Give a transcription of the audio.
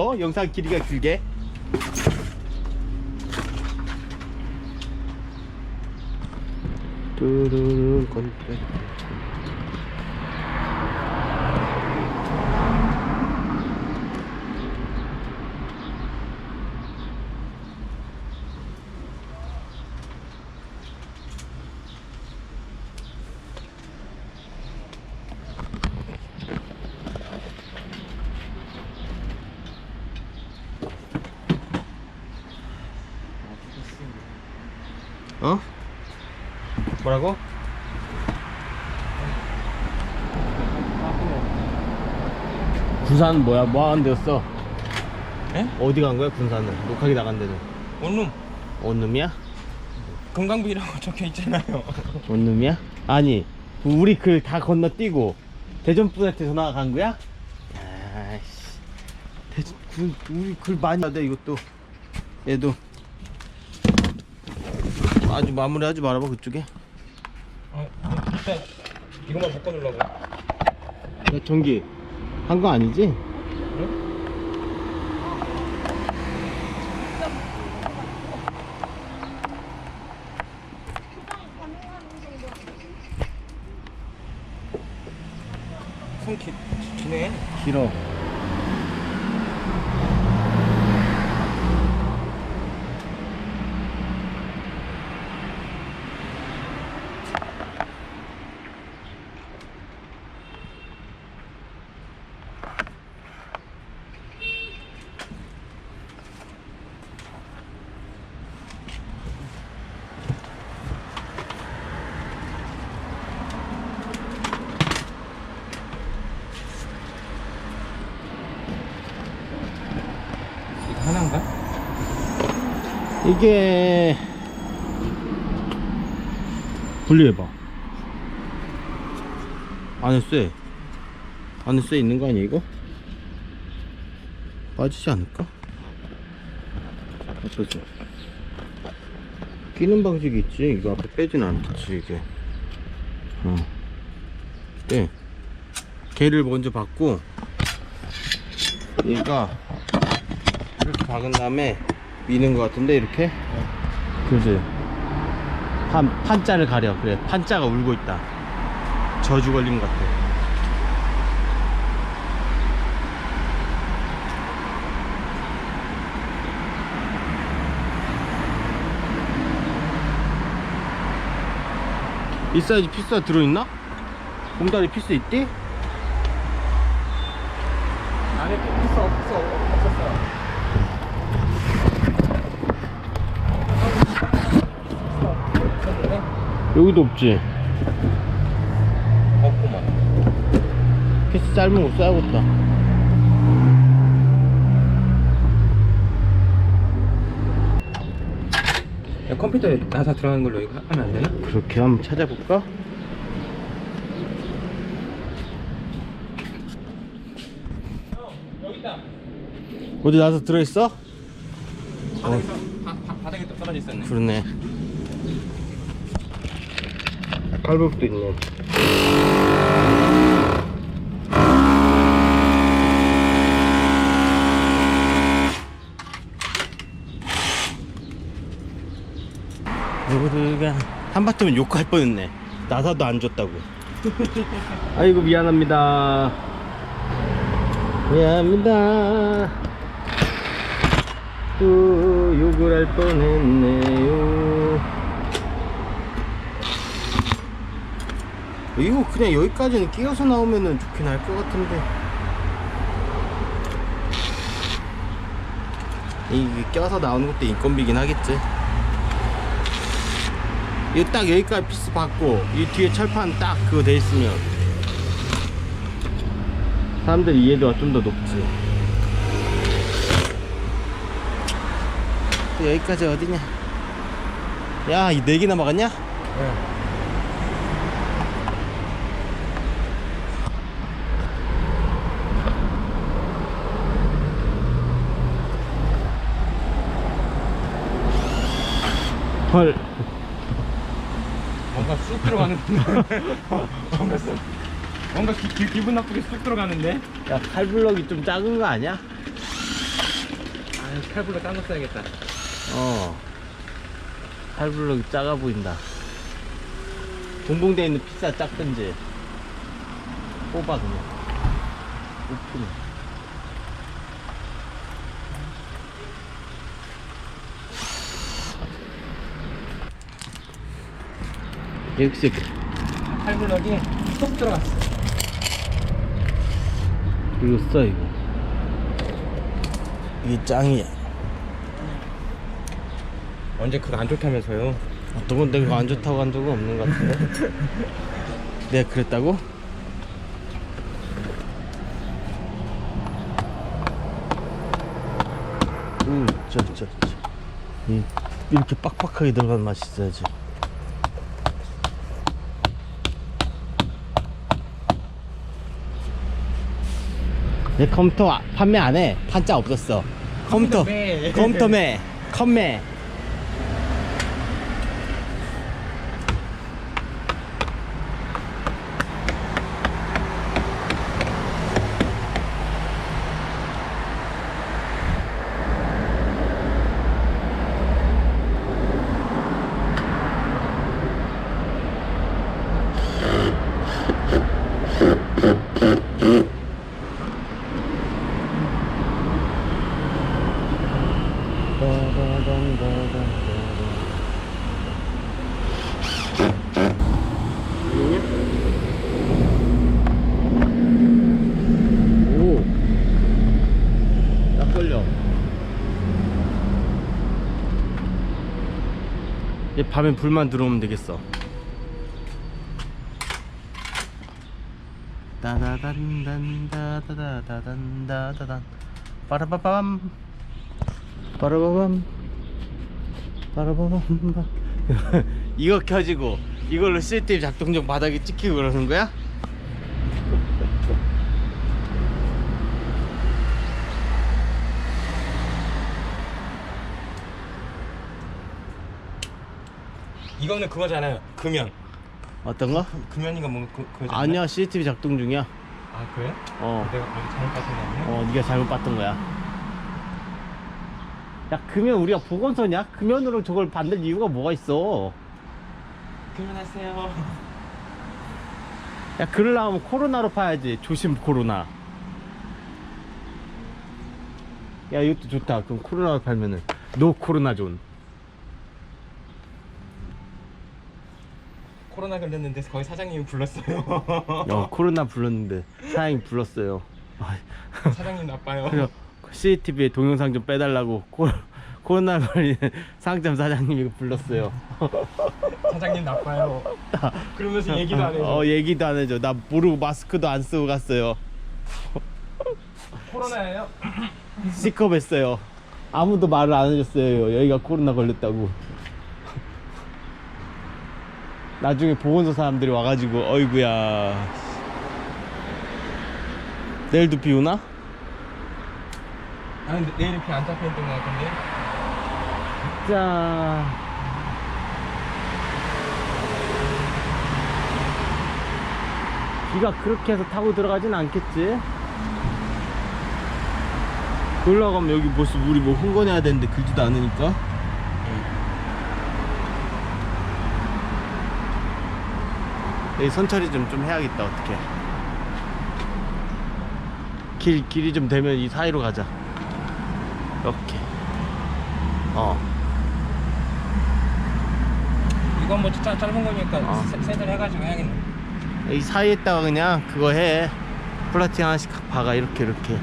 있어 영상 길이가 길게. 뚜루루 건드려 어? 뭐라고? 군산 뭐야 뭐 하는 데였어? 에? 어디 간 거야 군산은? 녹화기 나간 데는 원룸 원룸이야? 건강비라고 적혀 있잖아요. 원룸이야? 아니 우리 글다 건너뛰고 대전 분한테 전화가 간 거야? 아이씨 대전 글, 우리 글 많이 하돼 이것도 얘도 아주 마무리하지 말아봐 그쪽에 어, 일단 이것만 바꿔놓으려고. 야 전기 한 거 아니지? 손 기, 기네. 길어 이게 분리해봐 안에 쇠 안에 쇠 있는 거 아니야 이거? 빠지지 않을까? 어떠지? 끼는 방식이 있지 이거 앞에 빼진 않겠지 이게 어. 네 개를 먼저 받고 얘가 이렇게 박은 다음에 미는 것 같은데 이렇게? 그지. 판, 판자를 가려. 그래 판자가 울고 있다. 저주 걸린 것 같아. 이 사이즈 피스가 들어있나? 곰다리 피스 있디? 안에 피스 없어. 없었어. 여기도 없지 없구만. 피스 짧은 거 써야겠다 야, 컴퓨터에 나사 들어가는 걸로 이거 하면 안 되나? 그렇게 한번 찾아볼까? 어디 나서 들어있어? 바닥에, 바, 바, 바닥에 또 떨어져 있었네. 그러네 칼국도 있네. 우리가 한바탕 욕할 뻔했네. 나사도 안 줬다고. 아이고 미안합니다. 미안합니다. 또 욕을 할 뻔했네요 이거 그냥 여기까지는 끼워서 나오면은 좋긴 할 것 같은데 이게 껴서 나오는 것도 인건비긴 하겠지 이거 딱 여기까지 피스 받고 이 뒤에 철판 딱 그거 돼 있으면 사람들 이해도가 좀 더 높지 또 여기까지 어디냐 야이 네 개나 막았냐? 네. 헐 뭔가 쑥 들어가는데. 뭔가 쑥. 뭔가 기, 기, 기분 나쁘게 쑥 들어가는데. 야 칼블럭이 좀 작은 거 아니야? 칼불로 딴거 써야겠다. 어. 팔블록이 작아 보인다. 동봉대에 있는 피자 작든지. 뽑아, 그냥. 오픈. 역시, 칼불럭이 쏙 들어갔어. 이거 써, 이거. 이게 짱이야. 언제 그거 안 좋다면서요? 어떤 건데 그거 안 좋다고 한 적은 없는 것 같은데? 내가 그랬다고? 음, 저, 저, 저. 이, 이렇게 빡빡하게 들어가는 맛이 있어야지. 내 컴퓨터 아- 판매 안 해. 판자 없었어. 컴퓨터, 컴퓨터 매. 컴퓨터 매, 컴매. 밤에 불만 들어오면 되겠어. 따다단단다다다다단다단 빠라바밤 빠라바밤 빠라바밤 이거 켜지고 이걸로 CCTV 작동 중 바닥에 찍히고 그러는 거야? 이거는 그거잖아요. 금연. 어떤 거? 금연이가 뭐 그, 그거잖아요. 아니야 CCTV 작동 중이야 아 그래? 어, 내가 뭐 잘못 봤던 거 아니야? 어 네가 잘못 봤던 거야 야 금연 우리가 보건소냐? 금연으로 저걸 받는 이유가 뭐가 있어 금연하세요. 야 그러려면 코로나로 파야지 조심 코로나 야 이것도 좋다 그럼 코로나로 팔면은 노 코로나 존 코로나 걸렸는데 거기 사장님이 불렀어요. 어, 코로나 불렀는데 사장님 불렀어요 아, 사장님 나빠요. 그래서 CCTV에 동영상 좀 빼달라고 코, 코로나 걸린 상점 사장님이 불렀어요 사장님 나빠요. 그러면서 얘기도 안 해줘. 어 얘기도 안 해줘 나 모르고 마스크도 안 쓰고 갔어요 코로나예요? C컵 했어요 아무도 말을 안 해줬어요 여기가 코로나 걸렸다고 나중에 보건소 사람들이 와가지고 어이구야 내일도 비 오나? 아 근데 내일 이렇게 안 잡혀있던 것 같은데. 자 비가 그렇게 해서 타고 들어가진 않겠지? 올라가면 여기 벌써 물이 뭐 흥건해야 되는데 그지도 않으니까 여기 선처리 좀, 좀 해야겠다 어떻게 길, 길이 좀 되면 이 사이로 가자 이렇게 어. 이건 뭐 짧, 짧은 거니까 어. 세- 세달 해가지고 해야겠네. 이 사이에다가 그냥 그거 해. 플라팅 하나씩 박아. 이렇게 이렇게